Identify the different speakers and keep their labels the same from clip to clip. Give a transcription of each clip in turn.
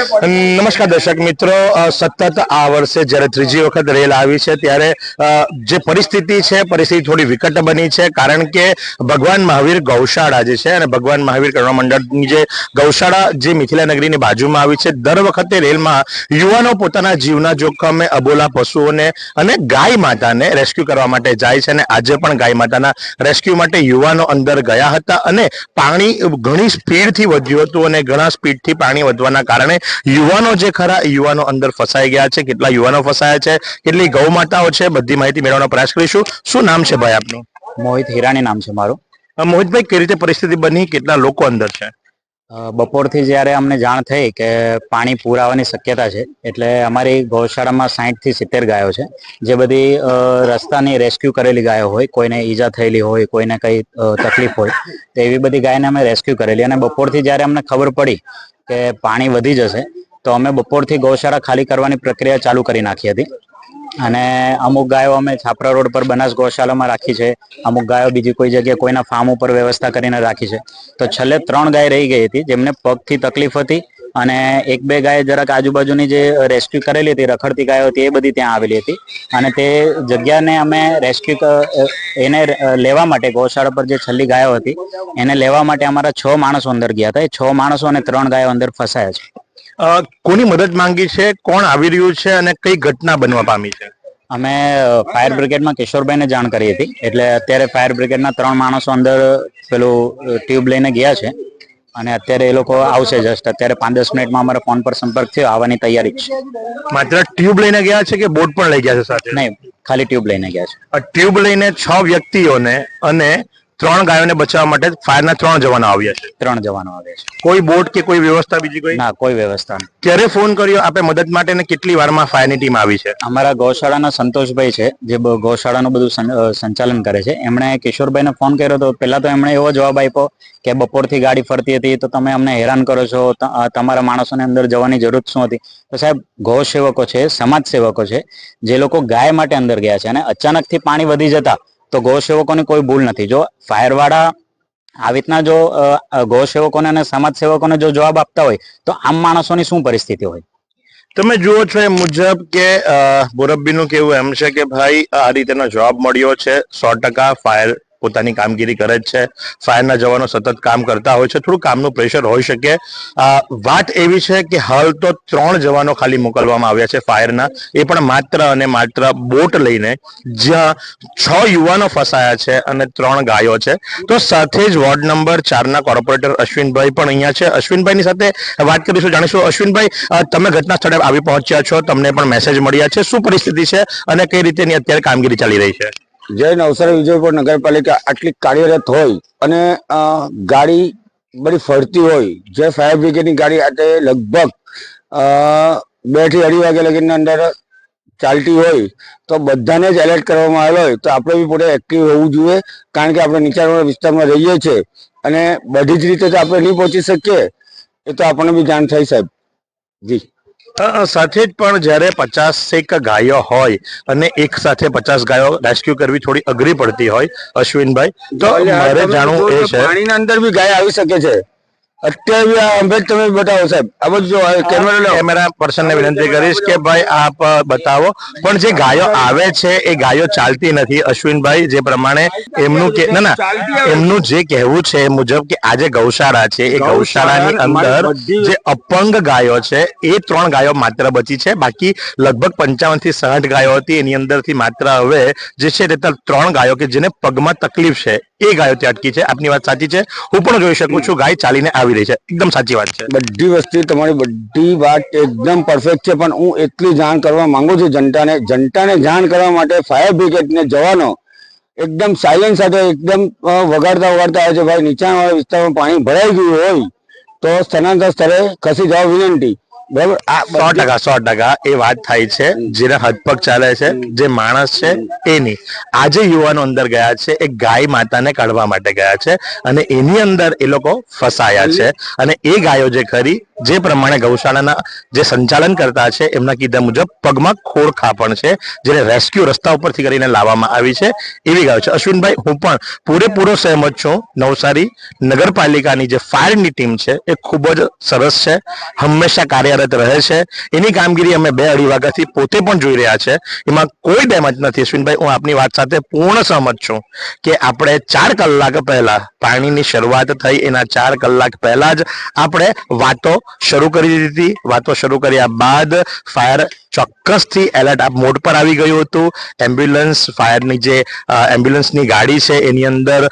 Speaker 1: નમસ્કાર દર્શક મિત્રો. સતત આ વર્ષે જ્યારે ત્રીજી વખત રેલ આવી છે ત્યારે જે પરિસ્થિતિ છે પરિસ્થિતિ થોડી વિકટ બની છે કારણ કે ભગવાન મહાવીર ગૌશાળા જે છે અને ભગવાન મહાવીર કરુણા મંડળની જે ગૌશાળા જે મિથિલા નગરીની બાજુમાં આવી છે દર વખતે રેલમાં યુવાનો પોતાના જીવના જોખમે અબોલા પશુઓને અને ગાય માતાને રેસ્ક્યુ કરવા માટે જાય છે અને આજે પણ ગાય માતાના રેસ્ક્યુ માટે યુવાનો અંદર ગયા હતા અને પાણી ઘણી સ્પીડથી વધ્યું હતું અને ઘણા સ્પીડથી પાણી વધવાના કારણે યુવાનો જે ખરા યુવાનો અંદર ફસાઈ ગયા છે કેટલા યુવાનો ફસાયા છે કેટલી ગૌ માતાઓ છે બધી માહિતી મેળવવાનો પ્રયાસ કરીશું. શું નામ છે ભાઈ આપનું?
Speaker 2: મોહિત હિરાણી નામ છે મારું.
Speaker 1: મોહિતભાઈ કઈ રીતે પરિસ્થિતિ બની? કેટલા લોકો અંદર છે?
Speaker 2: બપોરથી જ્યારે અમને જાણ થઈ કે પાણી પૂર શક્યતા છે, એટલે અમારી ગૌશાળામાં સાહીઠથી સિત્તેર ગાયો છે. જે બધી રસ્તાની રેસ્ક્યુ કરેલી ગાયો હોય, કોઈને ઈજા થયેલી હોય, કોઈને કઈ તકલીફ હોય, તો એવી બધી ગાયને અમે રેસ્ક્યુ કરેલી. અને બપોરથી જ્યારે અમને ખબર પડી કે પાણી વધી જશે, તો અમે બપોરથી ગૌશાળા ખાલી કરવાની પ્રક્રિયા ચાલુ કરી નાખી હતી. અને અમુક ગાયો અમે છાપરા રોડ પર બનાસ ગૌશાલામાં રાખી છે. અમુક ગાયો બીજી કોઈ જગ્યાએ કોઈના ફાર્મ ઉપર વ્યવસ્થા કરીને રાખી છે. તો છેલ્લે ત્રણ ગાય રહી ગઈ હતી જેમને પગથી તકલીફ હતી. અને એક બે ગાય જરાક આજુબાજુની જે રેસ્ક્યુ કરેલી હતી રખડતી ગાયો હતી એ બધી ત્યાં આવેલી હતી. અને તે જગ્યાને અમે રેસ્ક્યુ એને લેવા માટે ગૌશાળા પર જે છેલ્લી ગાયો હતી એને લેવા માટે અમારા છ માણસો અંદર ગયા હતા. એ છ માણસો અને ત્રણ ગાયો અંદર ફસાયા છે.
Speaker 1: કોની મદદ માંગી છે? કોણ આવી રહ્યું છે? અને કઈ ઘટના બનવા પામી છે?
Speaker 2: અમે ફાયર બ્રિગેડમાં કિશોરભાઈને જાણ કરી હતી. એટલે અત્યારે ફાયર બ્રિગેડના ત્રણ માણસો અંદર પેલું ટ્યુબ લઈને ગયા છે. અને અત્યારે એ લોકો આવશે જસ્ટ અત્યારે પાંચ દસ મિનિટમાં અમારા ફોન પર સંપર્ક થયો આવવાની તૈયારી છે.
Speaker 1: માત્ર ટ્યુબ લઈને ગયા છે કે બોટ પણ લઈ ગયા છે સાથે?
Speaker 2: નહીં ખાલી ટ્યુબ લઈને ગયા છે.
Speaker 1: ટ્યુબ લઈને છ વ્યક્તિઓને અને ત્રણ ગાયોને બચાવવા માટે ફાયરના ત્રણ જવાનો આવ્યા છે.
Speaker 2: ત્રણ જવાનો આવ્યા છે.
Speaker 1: કોઈ બોટ કે કોઈ વ્યવસ્થા બીજી કોઈ?
Speaker 2: ના કોઈ વ્યવસ્થા
Speaker 1: ક્યારે ફોન કર્યો? આપે મદદ માટે ને કેટલી વારમાં ફાયરની ટીમ આવી છે?
Speaker 2: અમારા ગૌશાળાના સંતોષભાઈ છે જે ગૌશાળાનું બધું સંચાલન કરે છે. એમણે કિશોરભાઈને ફોન કર્યો તો પહેલા તો એમણે એવો જવાબ આપ્યો કે બપોરથી ગાડી ફરતી હતી તો તમે અમને હેરાન કરો છો તમારા માણસોને અંદર જવાની જરૂર શું હતી? તો સાહેબ ગૌ સેવકો છે સમાજ સેવકો છે જે લોકો ગાય માટે અંદર ગયા છે અને અચાનકથી પાણી વધી જતા તો ગૌ સેવકોની કોઈ ભૂલ નથી. જો ફાયરવાળા આવી રીતના જો ગૌ સેવકોને અને સમાજ સેવકોને જો જવાબ આપતા હોય, તો આમ માણસોની શું પરિસ્થિતિ હોય?
Speaker 1: તમે જુઓ છો એ મુજબ કે મોરબ્બીનું કેવું એમ છે કે ભાઈ આ રીતેનો જવાબ મળ્યો છે. સો ટકા ફાયર પોતાની કામગીરી કરે જ છે. ફાયરના જવાનો સતત કામ કરતા હોય છે. થોડું કામનું પ્રેશર હોઈ શકે. વાત એવી છે કે હાલ તો ત્રણ જવાનો ખાલી મોકલવામાં આવ્યા છે ફાયરના. એ પણ માત્ર અને માત્ર બોટ લઈને જ્યાં છ યુવાનો ફસાયા છે અને ત્રણ ગાયો છે. તો સાથે જ વોર્ડ નંબર ચારના કોર્પોરેટર અશ્વિનભાઈ પણ અહીંયા છે. અશ્વિનભાઈની સાથે વાત કરીશું, જાણીશું. અશ્વિનભાઈ તમે ઘટના સ્થળે આવી પહોંચ્યા છો. તમને પણ મેસેજ મળ્યા છે. શું પરિસ્થિતિ છે અને કઈ રીતેની અત્યારે કામગીરી ચાલી રહી છે?
Speaker 3: જય નવસારી વિજયપુર નગરપાલિકા આટલી કાર્યરત હોય અને ગાડી બધી ફરતી હોય, જે ફાયર બ્રિગેડની ગાડી આજે લગભગ બેથી અઢી વાગ્યા લગીની અંદર ચાલતી હોય, તો બધાને જ એલર્ટ કરવામાં આવેલો હોય, તો આપણે બી પોતે એક્ટિવ હોવું જોઈએ, કારણ કે આપણે નીચાણવાળા વિસ્તારમાં રહીએ છીએ, અને બધી જ રીતે તો આપણે નહીં પહોંચી શકીએ, એ તો આપણને બી જાણ થઈ સાહેબ. જી.
Speaker 1: સાથે જ પણ જ્યારે પચાસેક ગાયો હોય અને એક સાથે પચાસ ગાયો રેસ્ક્યુ કરવી થોડી અઘરી પડતી હોય અશ્વિનભાઈ તો મારે જાણવું એ છે
Speaker 3: પાણીના અંદર બી ગાય આવી શકે છે. અત્યારે આ અંબેજ તમે બતાવો સાહેબ આ બધું જો કેમેરા લો.
Speaker 1: કેમેરા પર્સનને વિનંતી કરીશ કે ભાઈ આપ બતાવો. પણ જે ગાયો આવે છે એ ગાયો ચાલતી નથી. અશ્વિનભાઈ જે પ્રમાણે એમનું કે ના ના એમનું જે કહેવું છે એ મુજબ કે આ જે ગૌશાળા છે એ ગૌશાળાની અંદર જે અપંગ ગાયો છે એ ત્રણ ગાયો માત્ર બચી છે. બાકી લગભગ પંચાવનથી સાઠ ગાયો હતી. એની અંદરથી માત્ર હવે જે છે તે ત્રણ ગાયો કે જેને પગમાં તકલીફ છે એ ગાયો ત્યાં અટકી છે. આપની વાત સાચી છે. હું પણ જોઈ શકું છું ગાય ચાલીને આવી રહી છે. એકદમ સાચી વાત છે.
Speaker 3: બધી વસ્તુ તમારી બધી વાત એકદમ પરફેક્ટ છે, પણ હું એટલી જાણ કરવા માંગુ છું જનતાને. જનતાને જાણ કરવા માટે ફાયર બ્રિગેડને જવાનો એકદમ સાયલેન્સ સાથે એકદમ વગાડતા વગાડતા આવે છે. ભાઈ, નીચાણવાળા વિસ્તારમાં પાણી ભરાઈ ગયું હોય તો સ્થળાંતર સ્થળે ખસી જવા વિનંતી. બરાબર
Speaker 1: સો ટકા સો ટકા એ વાત થાય છે. જેને હદપગ ચાલે છે જે માણસ છે એની આજે યુવાનો અંદર ગયા છે એ ગાય માતાને કાઢવા માટે ગયા છે અને એની અંદર એ લોકો ફસાયા છે. અને એ ગાયો જે ખરી જે પ્રમાણે ગૌશાળાના જે સંચાલન કરતા છે એમના કીધા મુજબ પગમાં ખોળ ખાપણ છે જેને રેસ્ક્યુ રસ્તા ઉપરથી કરીને લાવવામાં આવી છે એવી ગાયો છે. અશ્વિનભાઈ હું પણ પૂરેપૂરો સહેમત છું. નવસારી નગરપાલિકાની જે ફાયરની ટીમ છે એ ખૂબ જ સરસ છે. હંમેશા કાર્યરત રહે છે. એની કામગીરી અમે બે અઢી વાગ્યાથી પોતે પણ જોઈ રહ્યા છે. એમાં કોઈ ડેમેજ નથી. અશ્વિનભાઈ, હું આપની વાત સાથે પૂર્ણ સહમત છું કે આપણે ચાર કલાક પહેલા પાણીની શરૂઆત થઈ. એના ચાર કલાક પહેલા જ આપણે વાતો શરૂ કરી દીધી હતી. વાતો શરૂ કર્યા બાદ ફાયર ચોક્કસથી એલર્ટ આપ મોડ પર આવી ગયું હતું. એમ્બ્યુલન્સ, ફાયરની જે એમ્બ્યુલન્સની ગાડી છે, એની અંદર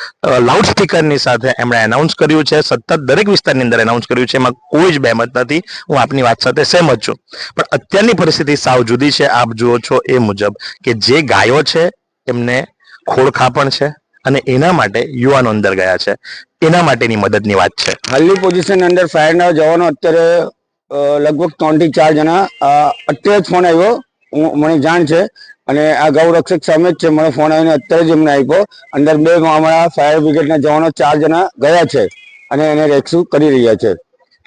Speaker 1: લાઉડ સ્પીકરની સાથે એમણે એનાઉન્સ કર્યું છે. સતત દરેક વિસ્તારની અંદર એનાઉન્સ કર્યું છે. એમાં કોઈ જ બહેમત નથી. હું આપની વાત સાથે સહેમત છું. પણ અત્યારની પરિસ્થિતિ સાવ જુદી છે. આપ જુઓ છો એ મુજબ કે જે ગાયો છે, એમને ખોળખા પણ છે અને એના માટે યુવાનો અંદર ગયા છે. એના માટેની મદદની વાત છે.
Speaker 3: હાલની પોઝિશન અંદર ફાયરના જવાનો અત્યારે લગભગ ત્રણથી ચાર જણા અત્યારે જ ફોન આવ્યો. મને જાણ છે. અને આ ગૌ રક્ષક સામે જ છે. મને ફોન આવીને અત્યારે જ એમને આપ્યો. અંદર બે અમારા ફાયર બ્રિગેડના જવાનો ચાર જણા ગયા છે અને એને રેસ્ક્યુ કરી રહ્યા છે.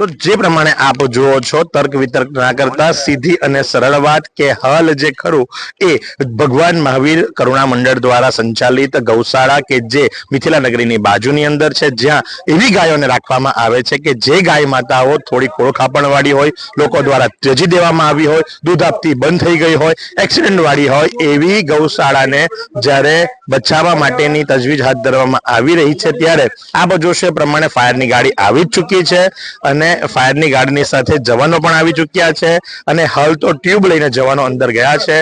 Speaker 1: તો જે પ્રમાણે આપ જુઓ છો, તર્ક વિતર્ક ના કરતા સીધી અને સરળ વાત કે હલ જે ખરું એ ભગવાન મહાવીર કરુણા મંડળ દ્વારા સંચાલિત ગૌશાળા કે જે મિથિલા નગરીની બાજુની અંદર છે, જ્યાં એવી ગાયોને રાખવામાં આવે છે કે જે ગાય માતાઓ થોડી ખોળખાપણ વાળી હોય, લોકો દ્વારા ત્યજી દેવામાં આવી હોય, દૂધ આપતી બંધ થઈ ગઈ હોય એક્સિડન્ટ વાળી હોય, એવી ગૌશાળાને જ્યારે બચાવવા માટેની તજવીજ હાથ ધરવામાં આવી રહી છે, ત્યારે આપ જોશો એ પ્રમાણે ફાયરની ગાડી આવી જ ચૂકી છે અને ફાયરની ગાડીની સાથે જવાનો પણ આવી ચૂક્યા છે અને હાલ તો ટ્યુબ લઈને જવાનો અંદર ગયા છે.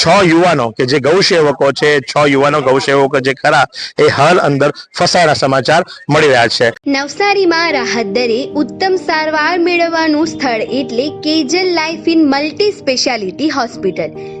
Speaker 1: છ યુવાનો કે જે ગૌસેવકો છે, છ યુવાનો ગૌસેવકો જે ખરા, એ હાલ અંદર ફસાયેલા સમાચાર મળી રહ્યા છે.
Speaker 4: નવસારીમાં રાહત દરે ઉત્તમ સારવાર મેળવવાનું સ્થળ એટલે Kejal life in multi speciality hospital.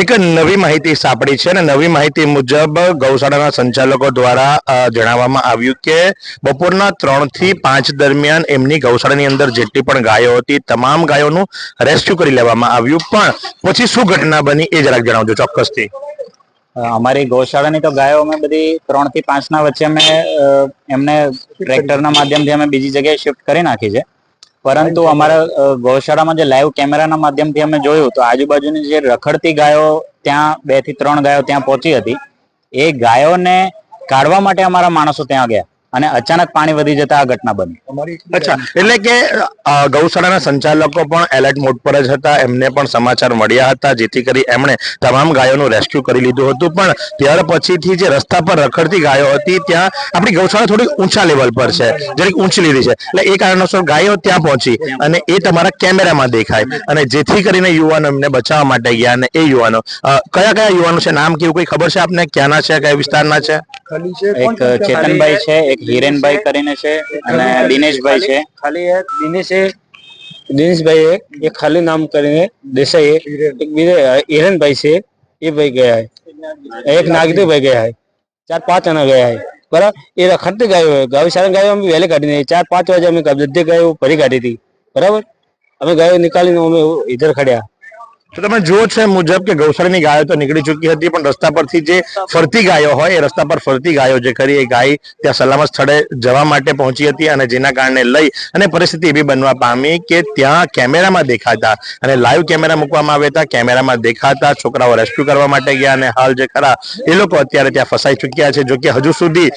Speaker 1: એક નવી માહિતી સાંપડી છે અને નવી માહિતી મુજબ ગૌશાળાના સંચાલકો દ્વારા જણાવવામાં આવ્યું કે બપોરના ત્રણથી પાંચ દરમિયાન એમની ગૌશાળાની અંદર જેટલી પણ ગાયો હતી, તમામ ગાયોનું રેસ્ક્યુ કરી લેવામાં આવ્યું. પણ પછી શું ઘટના બની એ જરાક જણાવજો ચોક્કસથી.
Speaker 2: અમારી ગૌશાળાની તો ગાયો અમે બધી ત્રણથી પાંચ ના વચ્ચે અમે એમને ટ્રેક્ટરના માધ્યમથી અમે બીજી જગ્યાએ શિફ્ટ કરી નાખી છે. પરંતુ અમારા ગૌશાળામાં જે લાઈવ કેમેરાના માધ્યમથી અમે જોયું તો આજુબાજુની જે રખડતી ગાયો ત્યાં બેથી ત્રણ ગાયો ત્યાં પહોંચી હતી. એ ગાયોને કાઢવા માટે અમારા માણસો ત્યાં ગયા. અને અચાનક પાણી વધી જતા આ ઘટના બની.
Speaker 1: અચ્છા એટલે કે ગૌશાળાના સંચાલકો પણ એલર્ટ મોડ પર જ હતા એમને પણ સમાચાર મળ્યા હતા જેથી કરી એમણે તમામ ગાયોનું રેસ્ક્યુ કરી લીધું હતું. પણ ત્યાર પછીથી જે રસ્તા પર રખડતી ગાયો હતી ત્યાં આપણી ગૌશાળા થોડી ઊંચા લેવલ પર છે જરીક ઊંચી લીધી છે. એટલે એ કારણોસર ગાયો ત્યાં પહોંચી અને એ તમારા કેમેરામાં દેખાય. અને જેથી કરીને યુવાનો એમને બચાવવા માટે ગયા અને એ યુવાનો કયા કયા યુવાનો છે? નામ કેવું કોઈ ખબર છે આપને? ક્યાંના છે? કયા વિસ્તારના છે? ખાલી છે?
Speaker 2: એક ચેતનભાઈ છે એક હિરેનભાઈ કરીને છે અને દિનેશભાઈ છે.
Speaker 5: ખાલી એક દિનેશ? દિનેશભાઈ એ ખાલી નામ કરીને દેસાઈ એક બીજે હિરેનભાઈ છે એ ભાઈ ગયા હે. એક નાગદેવભાઈ ગયા હે. ચાર પાંચ જણા ગયા હે. બરાબર? એ વખતે ગાયો ગાવી સારા ગાયો અમે વહેલી કાઢી નહીં ચાર પાંચ વાગે અમે ગદ્દે ગયો ભરી કાઢી હતી. બરાબર? અમે ગાયો નીકાળીને અમે ઇધર ખડ્યા.
Speaker 1: તો તમે જુઓ છે મુજબ કે ગૌશાળાની ગાયો તો નીકળી ચૂકી હતી પણ રસ્તા પરથી જે ફરતી ગાયો હોય એ રસ્તા પર ફરતી ગાયો જે ખરી એ ગાય ત્યાં સલામત સ્થળે જવા માટે પહોંચી હતી અને જેના કારણે લઈ અને પરિસ્થિતિ એવી બનવા પામી કે ત્યાં કેમેરામાં દેખાતા અને લાઈવ કેમેરા મૂકવામાં આવ્યા હતા કેમેરામાં દેખાતા છોકરાઓ રેસ્ક્યુ કરવા માટે ગયા અને હાલ જે ખરા એ લોકો અત્યારે ત્યાં ફસાઈ ચૂક્યા છે. જો કે હજુ સુધી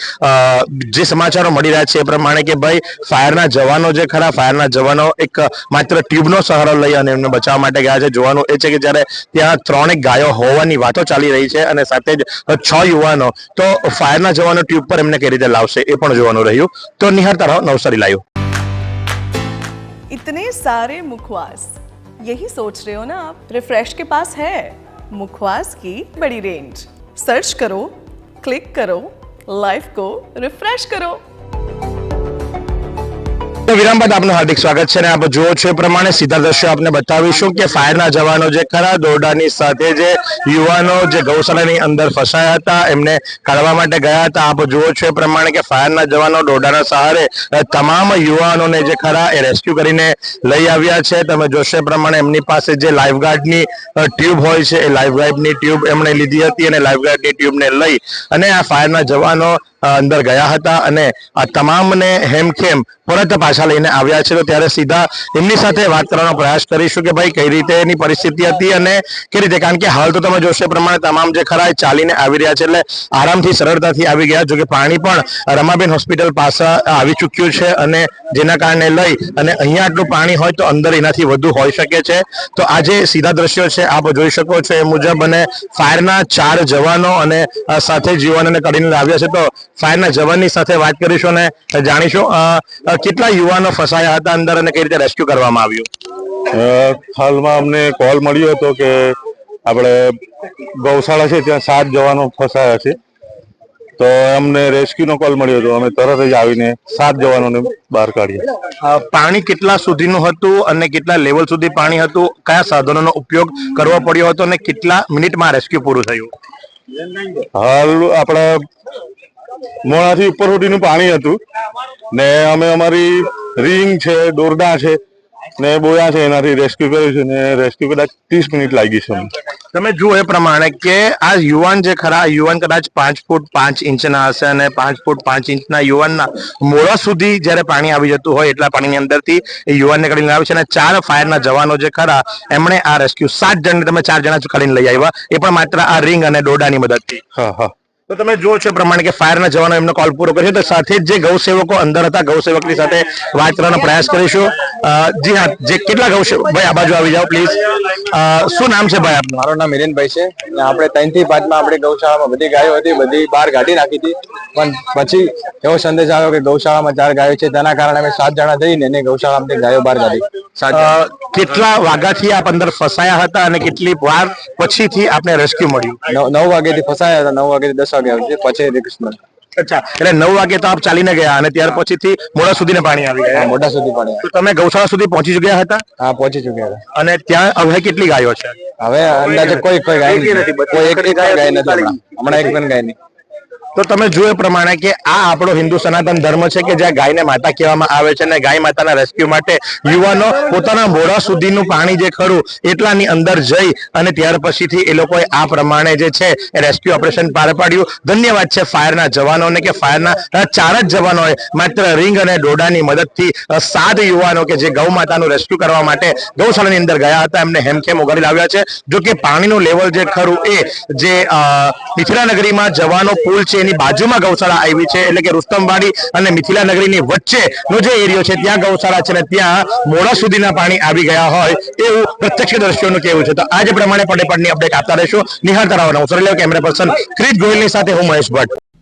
Speaker 1: જે સમાચારો મળી રહ્યા છે એ પ્રમાણે કે ભાઈ ફાયરના જવાનો જે ખરા ફાયરના જવાનો એક માત્ર ટ્યુબનો સહારો લઈ અને એમને બચાવવા માટે ગયા છે. જોવાનું એ છે કે જ્યારે ત્યાં ત્રણેક ગાયો હોવાની વાતો ચાલી રહી છે અને સાથે જ છ યુવાનો તો ફાયરના જવાનો ટ્યુબ પર એમને કઈ રીતે લાવશે એ પણ જોવાનું રહ્યું તો નિહાળતા રહો નવસારી લાઈવ
Speaker 6: इतने सारे मुखवास यही सोच रहे हो ना आप रिफ्रेश के पास है मुखवास की बड़ी रेंज सर्च करो क्लिक करो लाइफ को रिफ्रेश करो
Speaker 1: તો વિરામ બાદ આપનું હાર્દિક સ્વાગત છે અને આપ જુઓ છો એ પ્રમાણે સીધા દ્રશ્યો આપને બતાવીશું કે ફાયરના જવાનો જે ખરા દોરડાની સાથે જે યુવાનો જે ગૌશાળાની અંદર ફસાયા હતા, એમને કાઢવા માટે ગયા હતા. આપ જુઓ છો એ પ્રમાણે કે ફાયરના જવાનો દોરડાના સહારે તમામ યુવાનોને જે ખરા એ રેસ્ક્યુ કરીને લઈ આવ્યા છે. તમે જોશો એ પ્રમાણે એમની પાસે જે લાઈફગાર્ડની ટ્યુબ હોય છે, એ લાઈફગાર્ડની ટ્યુબ એમણે લીધી હતી અને લાઈફગાર્ડની ટ્યુબને લઈ અને આ ફાયરના જવાનો અંદર ગયા હતા અને આ તમામને હેમખેમ પરત પાછા લઈને આવ્યા છે. તો ત્યારે સીધા એમની સાથે વાત કરવાનો પ્રયાસ કરીશું કે ભાઈ કઈ રીતે એની પરિસ્થિતિ હતી અને કઈ રીતે? કારણ કે હાલ તો તમે જોશો પ્રમાણે તમામ જે ખરા ચાલીને આવી રહ્યા છે એટલે આરામથી સરળતાથી આવી ગયા. જોકે પાણી પણ રમાબેન હોસ્પિટલ પાસે આવી ચૂક્યું છે અને જેના કારણે લઈ અને અહીંયા આટલું પાણી હોય તો અંદર એનાથી વધુ હોઈ શકે છે. તો આજે સીધા દ્રશ્યો છે આપ જોઈ શકો છો. એ મુજબ અને ફાયરના ચાર જવાનો અને સાથે જીવનને કરીને લાવ્યા છે. તો ફાયરના જવાનની સાથે વાત કરીશું અને જાણીશું કેટલા યુવાનો ફસાયા હતા અંદર અને કઈ રીતે રેસ્ક્યુ કરવામાં આવ્યું?
Speaker 7: હાલમાં અમને કોલ મળ્યો હતો કે આપણે ગૌશાળા છે ત્યાં સાત જવાનો ફસાયા છે. તો અમને રેસ્ક્યુનો કોલ મળ્યો હતો અમે તરત જ આવીને સાત જવાનોને બહાર કાઢ્યા.
Speaker 1: પાણી કેટલા સુધીનું હતું અને કેટલા લેવલ સુધી પાણી હતું? કયા સાધનોનો ઉપયોગ કરવો પડ્યો હતો અને કેટલા મિનિટમાં રેસ્ક્યુ પૂરું થયું?
Speaker 7: હાલ આપણા મોણાથી ઉપર સુધીનું પાણી હતું. ને અમે અમારી રિંગ છે દોરડા છે ને બોયા છે એનાથી રેસ્ક્યુ કર્યું છે ને રેસ્ક્યુ કદાચ ત્રીસ મિનિટ લાગી છે
Speaker 1: તમે જુઓ એ પ્રમાણે કે આ યુવાન જે ખરા યુવાન કદાચ પાંચ ફૂટ પાંચ ઇંચના હશે અને પાંચ ફૂટ પાંચ ઇંચના યુવાનના મોડા સુધી જ્યારે પાણી આવી જતું હોય એટલા પાણીની અંદરથી એ યુવાનને કાઢીને આવે છે અને ચાર ફાયરના જવાનો જે ખરા એમણે આ રેસ્ક્યુ સાત જણને તમે ચાર જણા કાઢીને લઈ આવ્યા. એ પણ માત્ર આ રિંગ અને દોરડાની મદદથી.
Speaker 7: હા હા.
Speaker 1: તો તમે જુઓ છો પ્રમાણે કે ફાયરના જવાનો એમનો કોલ પૂરો કર્યો તો સાથે જ જે ગૌસેવકો અંદર હતા ગૌસેવકની સાથે વાત કરવાનો પ્રયાસ કરીશું. જી હા જે કેટલા ગૌસેવક ભાઈ આ બાજુ આવી જાઓ પ્લીઝ શું નામ છે ભાઈ આપનું?
Speaker 8: મારું નામ હિરેનભાઈ છે. આપણે ત્રણથી પાંચમાં આપણે ગૌશાળામાં બધી ગાયો હતી બધી બહાર કાઢી નાખી હતી. પણ પછી એવો સંદેશ આવ્યો કે ગૌશાળામાં ચાર ગાયો છે તેના કારણે અમે સાત જણા જઈને એને ગૌશાળામાંથી ગાયો બહાર કાઢી.
Speaker 1: કેટલા વાગ્યાથી આપ અંદર ફસાયા હતા અને કેટલી વાર પછીથી આપને રેસ્ક્યુ મળ્યું?
Speaker 8: નવ નવ વાગ્યાથી ફસાયા હતા નવ વાગ્યાથી દસ વાગે
Speaker 1: અચ્છા એટલે નવ વાગે તો આપ ચાલીને ગયા અને ત્યાર પછીથી મોડા સુધીને પાણી આવી ગયા.
Speaker 8: મોડા સુધી પાણી
Speaker 1: તો તમે ગૌશાળા સુધી પહોંચી ચુક્યા હતા?
Speaker 8: હા પહોંચી ચુક્યા હતા.
Speaker 1: અને ત્યાં હવે કેટલી ગાયો છે?
Speaker 8: હવે અંદાજે કોઈ કોઈ ગાય નથી. કોઈ એક ગાય નથી. હમણાં હમણાં એક પણ ગાય નહીં.
Speaker 1: તો તમે જોયું પ્રમાણે કે આ આપણો હિન્દુ સનાતન ધર્મ છે કે જ્યાં ગાયને માતા કહેવામાં આવે છે અને ગાય માતાના રેસ્ક્યુ માટે યુવાનો પોતાના મોડા સુધીનું પાણી જે ખરું એટલાની અંદર જઈ અને ત્યાર પછીથી એ લોકોએ આ પ્રમાણે જે છે એ રેસ્ક્યુ ઓપરેશન પાર પાડ્યું. ધન્યવાદ છે ફાયરના જવાનોને કે ફાયરના ચાર જ જવાનોએ માત્ર રિંગ અને દોડાની મદદથી સાત યુવાનો કે જે ગૌ માતાનું રેસ્ક્યુ કરવા માટે ગૌશાળાની અંદર ગયા હતા. એમને હેમખેમ ઉગાડી લાવ્યા છે. જો કે પાણીનું લેવલ જે ખરું એ, જે મિથિલા નગરીમાં જવાનો પુલ છે એની બાજુમાં ગૌશાળા આવી છે એટલે કે રુસ્તમવાડી અને મિથિલા નગરીની વચ્ચેનો જે એરિયો છે, ત્યાં ગૌશાળા છે ને ત્યાં મોડા સુધીના પાણી આવી ગયા હોય એવું પ્રત્યક્ષ દ્રશ્યોનું કહેવું છે. તો આજ પ્રમાણે પડે અપડેટ આપતા રહેશું. નિહાળતા રહો હું કેમેરા પર્સન ક્રિત ગોયલની સાથે હું મહેશ ભટ્ટ.